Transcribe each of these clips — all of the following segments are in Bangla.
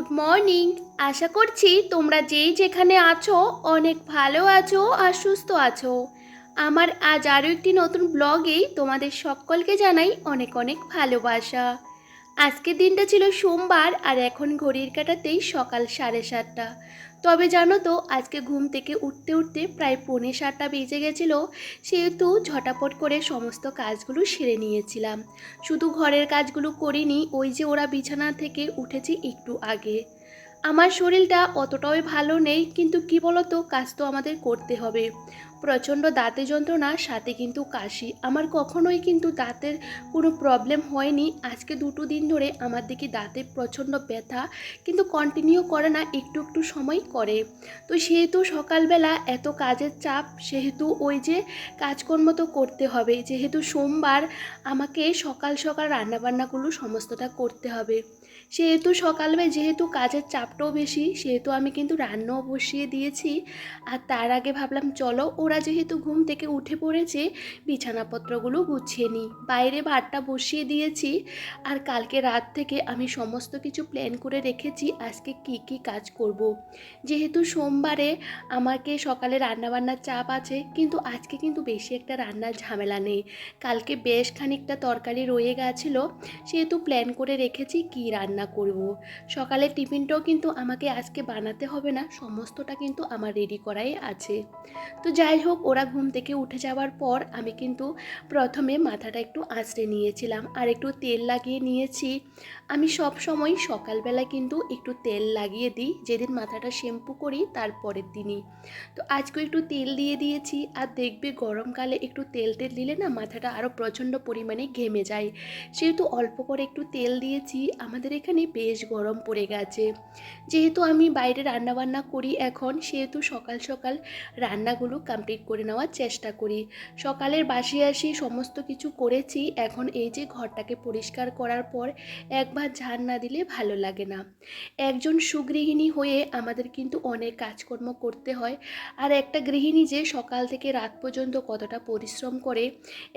গুড মর্নিং আশা করছি তোমরা যেই যেখানে আছো, অনেক ভালো আছো আর সুস্থ আছো। আমার আজ আরও একটি নতুন ব্লগে তোমাদের সকলকে জানাই অনেক অনেক ভালোবাসা। আজকের দিনটা ছিল সোমবার আর এখন ঘড়ির কাটাতেই সকাল সাড়ে সাতটা। তবে জানো তো, আজকে ঘুম থেকে উঠতে উঠতে প্রায় পৌনে সাতটা বেজে গেছিল, সেহেতু ঝটাপট করে সমস্ত কাজগুলো সেরে নিয়েছিলাম। শুধু ঘরের কাজগুলো করিনি, ওই যে ওরা বিছানা থেকে উঠেছি একটু আগে। আমার শরীরটা অতটাও ভালো নেই, কিন্তু কি বলতো, কাজ তো আমাদের করতে হবে। প্রচণ্ড দাঁতে যন্ত্রণা, সাথে কিন্তু কাশি। আমার কখনোই কিন্তু দাঁতের কোনো প্রবলেম হয়নি। আজকে দুটো দিন ধরে আমার দিকে দাঁতে প্রচণ্ড ব্যথা, কিন্তু কন্টিনিউ করে না, একটু একটু সময় করে। তো সেহেতু সকালবেলা এত কাজের চাপ, সেহেতু ওই যে কাজকর্ম তো করতে হবে। যেহেতু সোমবার আমাকে সকাল সকাল রান্নাবান্নাগুলো সমস্তটা করতে হবে। সেহেতু সকালবেলা যেহেতু কাজের চাপটাও বেশি, সেহেতু আমি কিন্তু রান্নাও বসিয়ে দিয়েছি আর তার আগে ভাবলাম, চলো ওরা যেহেতু ঘুম থেকে উঠে পড়েছে, বিছানাপত্রগুলো গুছিয়ে নিই বাইরে ভাতটা বসিয়ে দিয়েছি আর কালকে রাত থেকে আমি সমস্ত কিছু প্ল্যান করে রেখেছি, আজকে কি কি কাজ করব। যেহেতু সোমবারে আমাকে সকালে রান্নাবান্নার চাপ আছে, কিন্তু আজকে কিন্তু বেশি একটা রান্নার ঝামেলা নেই কালকে বেশ খানিকটা তরকারি রয়ে গেছিল, সেহেতু প্ল্যান করে রেখেছি কি রান্না করব। সকালের টিফিনটাও কিন্তু আমাকে আজকে বানাতে হবে না, সমস্তটা কিন্তু আমার রেডি করাই আছে। তো যাই হোক, ওরা ঘুম থেকে উঠে যাওয়ার পর আমি কিন্তু প্রথমে মাথাটা একটু আঁচড়ে নিয়েছিলাম আর একটু তেল লাগিয়ে নিয়েছি। আমি সব সময় সকালবেলা কিন্তু একটু তেল লাগিয়ে দিই, যেদিন মাথাটা শ্যাম্পু করি তারপরের দিনই। তো আজকে একটু তেল দিয়ে দিয়েছি আর দেখবে গরমকালে একটু তেল তেল দিলে না মাথাটা আরও প্রচণ্ড পরিমাণে ঘেমে যায়। সেহেতু অল্প করে একটু তেল দিয়েছি, আমাদের এখানে বেশ গরম পড়ে গেছে। যেহেতু আমি বাইরে রান্নাবান্না করি এখন, সেহেতু সকাল সকাল রান্নাগুলো কমপ্লিট করে নেওয়ার চেষ্টা করি। সকালের বাসি আসি, সমস্ত কিছু করেছি, এখন এই যে ঘরটাকে পরিষ্কার করার পর একবার ঝাড় না দিলে ভালো লাগে না। একজন সুগৃহিণী হয়ে আমাদের কিন্তু অনেক কাজকর্ম করতে হয়, আর একটা গৃহিণী যে সকাল থেকে রাত পর্যন্ত কতটা পরিশ্রম করে,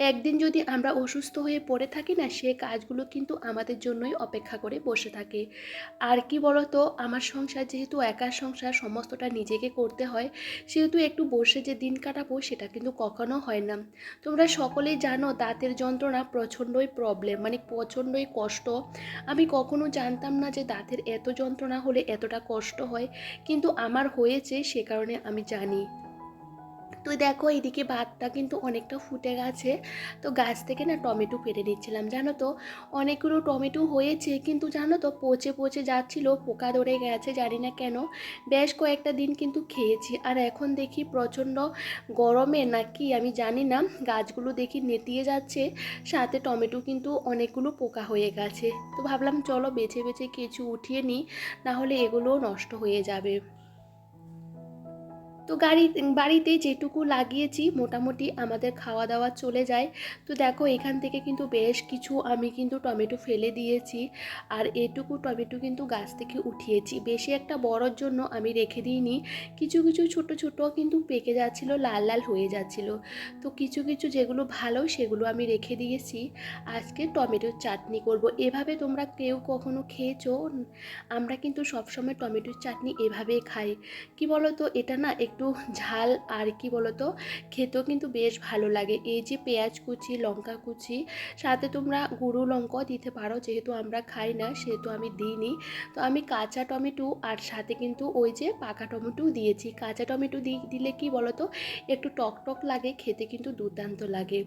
একদিন যদি আমরা অসুস্থ হয়ে পড়ে থাকি না, সে কাজগুলো কিন্তু আমাদের জন্যই অপেক্ষা করে বসে থাকে। আর কি বলতো আমার সংসার যেহেতু একার সংসার, সমস্তটা নিজেকে করতে হয়, সেহেতু একটু বসে যে দিন কাটাবো সেটা কিন্তু কখনো হয় না। তোমরা সকলেই জানো দাঁতের যন্ত্রণা প্রচণ্ডই প্রবলেম মানে প্রচণ্ডই কষ্ট। আমি কখনো জানতাম না যে দাঁতের এত যন্ত্রণা হলে এতটা কষ্ট হয়, কিন্তু আমার হয়েছে সে কারণে আমি জানি। তো দেখো এদিকে ভাতটা কিন্তু অনেকটা ফুটে গেছে। তো গাছ থেকে না টমেটো পেরে নিচ্ছিলাম, জানো তো? অনেকগুলো টমেটো হয়েছে, কিন্তু জানো তো পচে পচে যাচ্ছিল, পোকা ধরে গেছে, জানি না কেন। বেশ কয়েকটা দিন কিন্তু খেয়েছি, আর এখন দেখি প্রচণ্ড গরমে নাকি, আমি জানি না, গাছগুলো দেখি নেতিয়ে যাচ্ছে, সাথে টমেটো কিন্তু অনেকগুলো পোকা হয়ে গেছে। তো ভাবলাম চলো বেছে বেছে কিছু উঠিয়ে নিই, নাহলে এগুলোও নষ্ট হয়ে যাবে। তো গাড়ি, বাড়িতে যেটুকু লাগিয়েছি মোটামুটি আমাদের খাওয়া দাওয়া চলে যায়। তো দেখো এখান থেকে কিন্তু বেশ কিছু আমি কিন্তু টমেটো ফেলে দিয়েছি আর এটুকু টমেটো কিন্তু গাছ থেকে উঠিয়েছি। বেশি একটা বড়োর জন্য আমি রেখে দিইনি। কিছু কিছু ছোট ছোট কিন্তু পেকে যাচ্ছিল, লাল লাল হয়ে যাচ্ছিল। তো কিছু কিছু যেগুলো ভালো সেগুলো আমি রেখে দিয়েছি। আজকে টমেটোর চাটনি করব। এভাবে তোমরা কেউ কখনো খেয়েছো? আমরা কিন্তু সবসময় টমেটোর চাটনি এভাবেই খাই। কি বলো তো এটা না একটু ঝাল আর কি বলতো? খেতেও কিন্তু বেশ ভালো লাগে। এই যে পেঁয়াজ কুচি, লঙ্কা কুচি, সাথে তোমরা গুঁড়ো লঙ্কাও দিতে পারো, যেহেতু আমরা খাই না, সেহেতু আমি দিইনি। তো আমি কাঁচা টমেটো আর সাথে কিন্তু ওই যে পাকা টমেটোও দিয়েছি। কাঁচা টমেটো দিলে কি বলতো? একটু টক টক লাগে, খেতে কিন্তু দুর্দান্ত লাগে।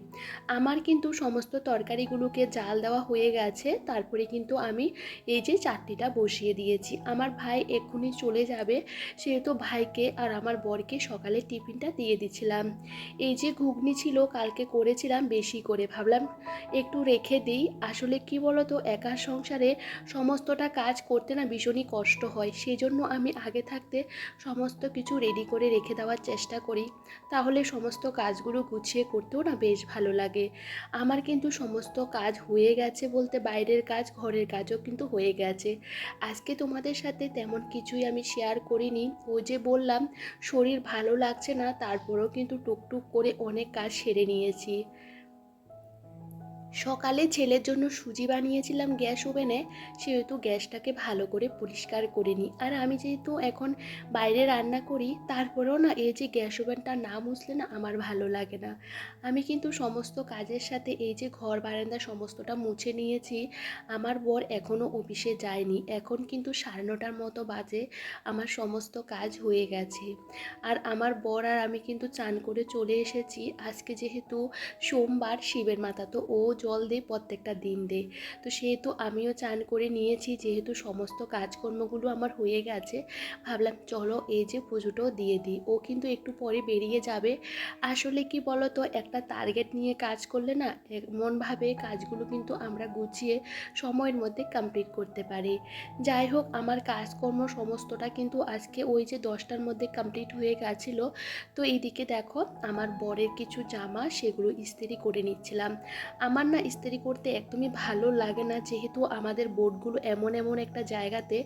আমার কিন্তু সমস্ত তরকারিগুলোকে জাল দেওয়া হয়ে গেছে, তারপরে কিন্তু আমি এই যে চাটনিটা বসিয়ে দিয়েছি। আমার ভাই এক্ষুনি চলে যাবে, সেহেতু ভাইকে আর আমার বরকে সকালে টিফিনটা দিয়ে দিছিলাম। এই যে ঘুগনি ছিল, কালকে করেছিলাম বেশি করে। ভাবলাম একটু রেখে দিই। আসলে কি বলতো, একা সংসারে সমস্তটা কাজ করতে না ভীষণই কষ্ট হয়। সেই জন্য আমি আগে থাকতে সমস্ত কিছু রেডি করে রেখে দেওয়ার চেষ্টা করি। তাহলে সমস্ত কাজগুলো গুছিয়ে করতেও না বেশ ভালো লাগে। আমার কিন্তু সমস্ত কাজ হয়ে গেছে বলতে বাইরের কাজ, ঘরের কাজও কিন্তু হয়ে গেছে। আজকে তোমাদের সাথে তেমন কিছুই আমি শেয়ার করিনি। ও যে বললাম, শরীর ভালো লাগছে না তারপরেও কিন্তু টুকটুক করে অনেক কাজ সেরে নিয়েছি। সকালে ছেলের জন্য সুজি বানিয়েছিলাম গ্যাস ওভেনে, সেহেতু গ্যাসটাকে ভালো করে পরিষ্কার করে নিই আর আমি যেহেতু এখন বাইরে রান্না করি, তারপরেও না এই যে গ্যাস ওভেনটা না মুছলে না আমার ভালো লাগে না। আমি কিন্তু সমস্ত কাজের সাথে এই যে ঘর বারান্দা সমস্তটা মুছে নিয়েছি, আমার বর এখনও অফিসে যায়নি। এখন কিন্তু সাড়ে নটার মতো বাজে, আমার সমস্ত কাজ হয়ে গেছে। আর আমার বর আর আমি কিন্তু চান করে চলে এসেছি। আজকে যেহেতু সোমবার, শিবের মাথা তো ও জল দে প্রত্যেকটা দিন দে তো সেহেতু আমিও চান করে নিয়েছি, যেহেতু সমস্ত কাজকর্মগুলো আমার হয়ে গেছে, ভাবলাম চলো এই যে পুজোটাও দিয়ে দিই। ও কিন্তু একটু পরে বেরিয়ে যাবে। আসলে কি বলো তো একটা টার্গেট নিয়ে কাজ করলে না এমনভাবে কাজগুলো কিন্তু আমরা গুছিয়ে সময়ের মধ্যে কমপ্লিট করতে পারি। যাই হোক, আমার কাজকর্ম সমস্তটা কিন্তু আজকে ওই যে দশটার মধ্যে কমপ্লিট হয়ে গেছিল। তো এইদিকে দেখো, আমার বরের কিছু জামা সেগুলো ইস্ত্রি করে নিচ্ছিলাম। আমার না ইস্ত্রি করতে একদমই ভালো লাগে না, যেহেতু আমাদের বোর্ডগুলো এমন এমন একটা জায়গাতে,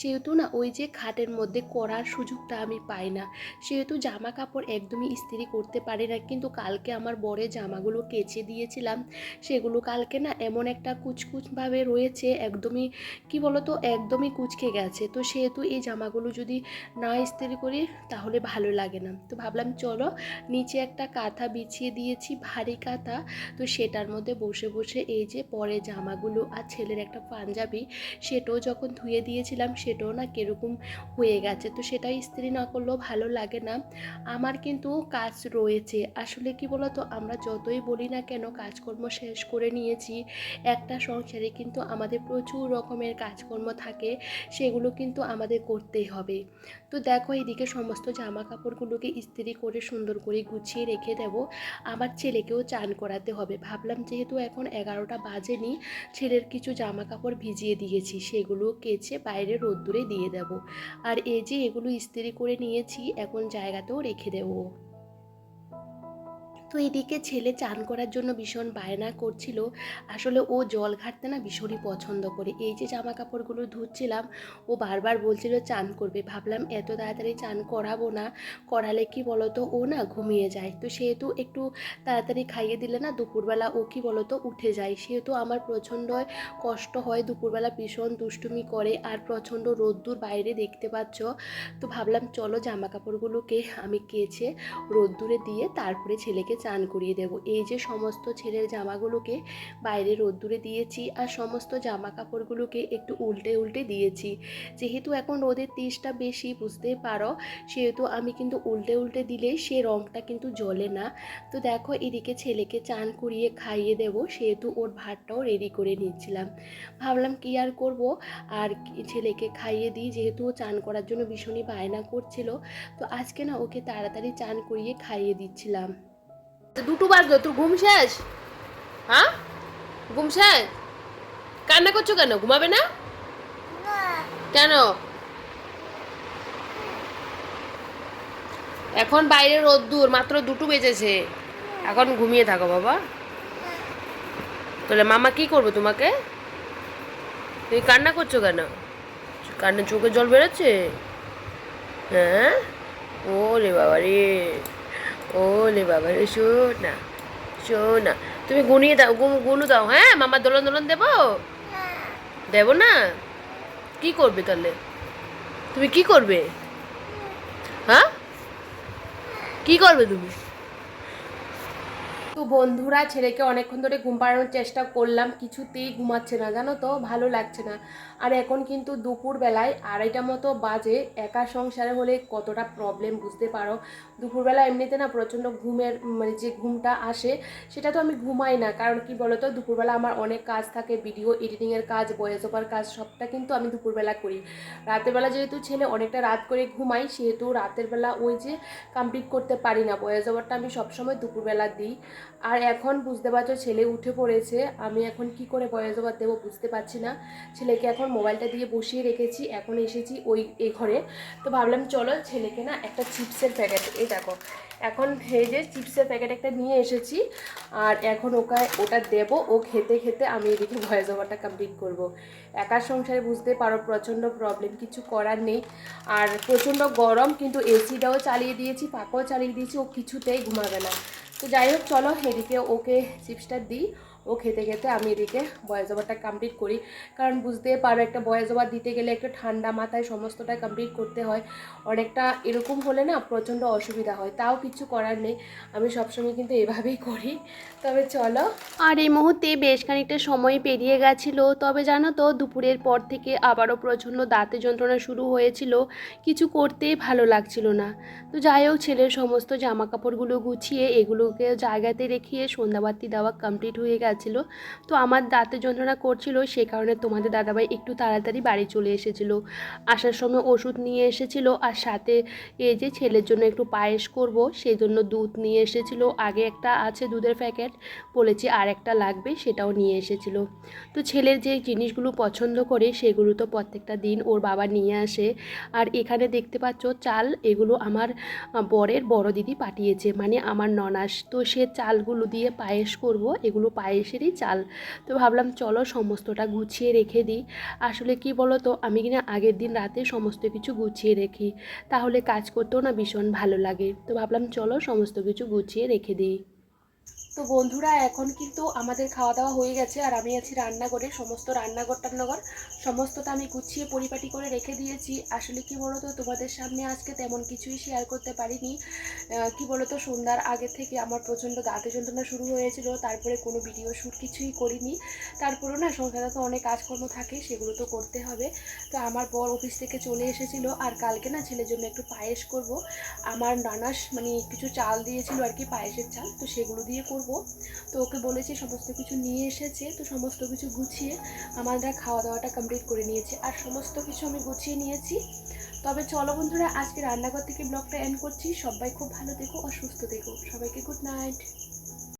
সেহেতু না ওই যে খাটের মধ্যে করার সুযোগটা আমি পাই না। সেহেতু জামা কাপড় একদমই ইস্ত্রি করতে পারি না, কিন্তু কালকে আমার বরের জামাগুলো কেচে দিয়েছিলাম, সেগুলো কালকে না এমন একটা কুচকুচভাবে রয়েছে, একদমই, কি বলতো, একদমই কুচকে গেছে। তো সেহেতু এই জামাগুলো যদি না ইস্ত্রি করি, তাহলে ভালো লাগে না। তো ভাবলাম চলো, নিচে একটা কাঁথা বিছিয়ে দিয়েছি, ভারী কাঁথা, তো সেটার মধ্যে বসে বসে এই যে পরে জামাগুলো আর ছেলের একটা পাঞ্জাবি, সেটাও যখন ধুয়ে দিয়েছিলাম সেটাও না কীরকম হয়ে গেছে। তো সেটা ইস্ত্রি না করলেও ভালো লাগে না। আমার কিন্তু কাজ রয়েছে। আসলে কি বলতো, আমরা যতই বলি না কেন কাজকর্ম শেষ করে নিয়েছি। একটা সংসারে কিন্তু আমাদের প্রচুর রকমের কাজকর্ম থাকে, সেগুলো কিন্তু আমাদের করতেই হবে। তো দেখো এদিকে সমস্ত জামা কাপড়গুলোকে ইস্ত্রি করে সুন্দর করে গুছিয়ে রেখে দেব। আমার ছেলেকেও চান করাতে হবে। ভাবলাম যেহেতু এখন এগারোটা বাজেনি, ছেলের কিছু জামা কাপড় ভিজিয়ে দিয়েছি, সেগুলো কেচে বাইরে রোদ্দুরে দিয়ে দেব। আর এই যে এগুলো ইস্ত্রি করে নিয়েছি, এখন জায়গাতেও রেখে দেবো। তো এদিকে ছেলে চান করার জন্য ভীষণ বায়না করছিল। আসলে ও জল ঘাটতে না ভীষণই পছন্দ করে। এই যে জামা কাপড়গুলো ধুচ্ছিলাম, ও বারবার বলছিল চান করবে। ভাবলাম এত তাড়াতাড়ি চান করাবো না, করালে কি বলতো ও না ঘুমিয়ে যায়। তো সেহেতু একটু তাড়াতাড়ি খাইয়ে দিলে না দুপুরবেলা ও কি বলতো উঠে যায়। সেহেতু আমার প্রচণ্ড কষ্ট হয়, দুপুরবেলা ভীষণ দুষ্টুমি করে আর প্রচণ্ড রোদ্দুর বাইরে দেখতে পাচ্ছ। তো ভাবলাম চলো জামা কাপড়গুলোকে আমি কেচে রোদ্দুরে দিয়ে তারপরে ছেলেকে চান করিয়ে দেব। এই যে সমস্ত ছেলের জামাগুলোকে বাইরে রোদ্দুরে দিয়েছি আর সমস্ত জামা কাপড়গুলোকে একটু উল্টে উল্টে দিয়েছি। যেহেতু এখন রোদের তেজটা বেশি, বুঝতেই পারো? সেহেতু আমি কিন্তু উল্টে উল্টে দিলে সে রঙটা কিন্তু জ্বলে না। তো দেখো, এদিকে ছেলেকে চান করিয়ে খাইয়ে দেব। সেহেতু ওর ভাতটাও রেডি করে নিচ্ছিলাম। ভাবলাম কি আর করব? আর ছেলেকে খাইয়ে দিই, যেহেতু ও চান করার জন্য ভীষণই বায়না করছিল। তো আজকে না ওকে তাড়াতাড়ি চান করিয়ে খাইয়ে দিচ্ছিলাম। দুটো বাজলো, তোর ঘুম শেষ? হ্যাঁ? ঘুম শেষ? কান্না করছ কেন? ঘুমাবে না? কেন? এখন বাইরে রোদ্দুর মাত্র দুটো বেজেছে। এখন ঘুমিয়ে থাকো বাবা। তাহলে মামা কি করবে তোমাকে? তুমি কান্না করছ কেন? কান্না চোখে জল বেরোচ্ছে? হ্যাঁ? ও রে বাবা রে ও রে বাবা রে শোন না শোন না তুমি গুনিয়ে দাও গুনু দাও হ্যাঁ? মামা দোলন দোলন দেবো? দেবো না? কি করবে তাহলে? তুমি কি করবে? হ্যাঁ? কি করবে তুমি? তো বন্ধুরা, ছেলেকে অনেকক্ষণ ধরে ঘুম পাড়ানোর চেষ্টা করলাম, কিছুতেই ঘুমাচ্ছে না, জানো তো? ভালো লাগছে না। আর এখন কিন্তু দুপুরবেলায় আড়াইটা মতো বাজে, একা সংসারে হলে কতটা প্রবলেম বুঝতে পারো? দুপুরবেলা এমনিতে না প্রচণ্ড ঘুমের মানে যে ঘুমটা আসে, সেটা তো আমি ঘুমাই না। কারণ কি বলতো? দুপুরবেলা আমার অনেক কাজ থাকে ভিডিও এডিটিংয়ের কাজ ভয়েস ওভার কাজ, সবটা কিন্তু আমি দুপুরবেলা করি। রাতের বেলা যেহেতু ছেলে, অনেকটা রাত করে ঘুমাই, সেহেতু রাতের বেলা ওই যে কমপ্লিট করতে পারি না। ভয়েস ওভারটা আমি সবসময় দুপুরবেলা দিই। আর এখন বুঝতে পারছ, ছেলে উঠে পড়েছে। আমি এখন কি করে বয়স ওভার দেবো বুঝতে পারছি না। ছেলেকে এখন মোবাইলটা দিয়ে বসিয়ে রেখেছি, এখন এসেছি ওই এই ঘরে। তো ভাবলাম, চলো ছেলেকে না একটা চিপসের প্যাকেট, এই দেখো। এখন যে চিপসের প্যাকেট একটা নিয়ে এসেছি, আর এখন ওকে, ওটা দেবো। ও খেতে খেতে আমি এদিকে ভয়েস ওভারটা কমপ্লিট করব। একার সংসারে বুঝতে পারো, প্রচণ্ড প্রবলেম কিছু করার নেই। আর প্রচণ্ড গরম, কিন্তু এসিটাও চালিয়ে দিয়েছি পাখাও চালিয়ে দিয়েছি, ও কিছুতেই ঘুমাবে না। তো যাই হোক চলো এদিকে ওকে চিপসটা দিই। ও খেতে খেতে আমি এদিকে বয়েস ওভারটা কমপ্লিট করি। কারণ বুঝতে পারো, একটা বয়েস ওভার দিতে গেলে একটা ঠান্ডা মাথায় সমস্তটা কমপ্লিট করতে হয়। অনেকটা এরকম হলে না প্রচণ্ড অসুবিধা হয়, তাও কিছু করার নেই। আমি সবসময় কিন্তু এভাবেই করি। তবে চলো। আর এই মুহূর্তে বেশ খানিকটা সময় পেরিয়ে গেছিল। তবে জানো তো, দুপুরের পর থেকে আবারও প্রচণ্ড দাঁতে যন্ত্রণা শুরু হয়েছিল। কিছু করতেই ভালো লাগছিল না। তো যাই হোক, ছেলের সমস্ত জামা কাপড়গুলো গুছিয়ে এগুলোকে জায়গাতে রেখে সন্ধ্যাবাতি দেওয়া কমপ্লিট হয়ে গেছিল তো আমার দাঁতে যন্ত্রণা করছিল, সে কারণে তোমাদের দাদাভাই একটু তাড়াতাড়ি বাড়ি চলে এসেছিল। আসার সময় ওষুধ নিয়ে এসেছিল আর সাথে এই যে ছেলের জন্য একটু পায়েস করব, সেই জন্য দুধ নিয়ে এসেছিল। আগে একটা আছে দুধের প্যাকেট, বলেছি আর একটা লাগবে, সেটাও নিয়ে এসেছিল। তো ছেলের যে জিনিসগুলো পছন্দ করে, সেগুলো তো প্রত্যেকটা দিন ওর বাবা নিয়ে আসে। আর এখানে দেখতে পাচ্ছ চাল, এগুলো আমার বরের বড় দিদি পাঠিয়েছে মানে আমার ননাস। তো সে চালগুলো দিয়ে পায়েস করব, এগুলো পায়েসেরই চাল। তো ভাবলাম, চলো সমস্তটা গুছিয়ে রেখে দিই। আসলে কি বলো তো আমি কিনা আগের দিন রাতে সমস্ত কিছু গুছিয়ে রেখি। তাহলে কাজ করতেও না ভীষণ ভালো লাগে। তো ভাবলাম, চলো সমস্ত কিছু গুছিয়ে রেখে দিই। তো বন্ধুরা, এখন কিন্তু আমাদের খাওয়া দাওয়া হয়ে গেছে আর আমি আছি রান্নাঘরে, সমস্ত রান্নাঘর, টান্নাঘর সমস্তটা আমি গুছিয়ে পরিপাটি করে রেখে দিয়েছি। আসলে কি বলতো, তোমাদের সামনে আজকে তেমন কিছুই শেয়ার করতে পারিনি। কি বলতো, সন্ধ্যার আগে থেকে আমার প্রচণ্ড দাঁতে যন্ত্রণা শুরু হয়েছিল, তারপরে কোনো ভিডিও শ্যুট কিছুই করিনি। তারপরেও না, সংসারে তো অনেক কাজকর্ম থাকে, সেগুলো তো করতে হবে। তো আমার বর অফিস থেকে চলে এসেছিল আর কালকে না ছেলের জন্য একটু পায়েস করব। আমার নানাস মানে কিছু চাল দিয়েছিল আর কি, পায়েসের চাল, তো সেগুলো দিয়ে করব। তো ওকে বলেছি সমস্ত কিছু নিয়ে এসেছে, তো সমস্ত কিছু গুছিয়ে আমাদের খাওয়া দাওয়াটা কমপ্লিট করে নিয়েছে। আর সমস্ত কিছু আমি গুছিয়ে নিয়েছি। তবে চলো বন্ধুরা, আজকে রান্নাঘর থেকে ব্লগটা এন্ড করছি। সবাই খুব ভালো দেখো আর সুস্থ দেখো সবাইকে গুড নাইট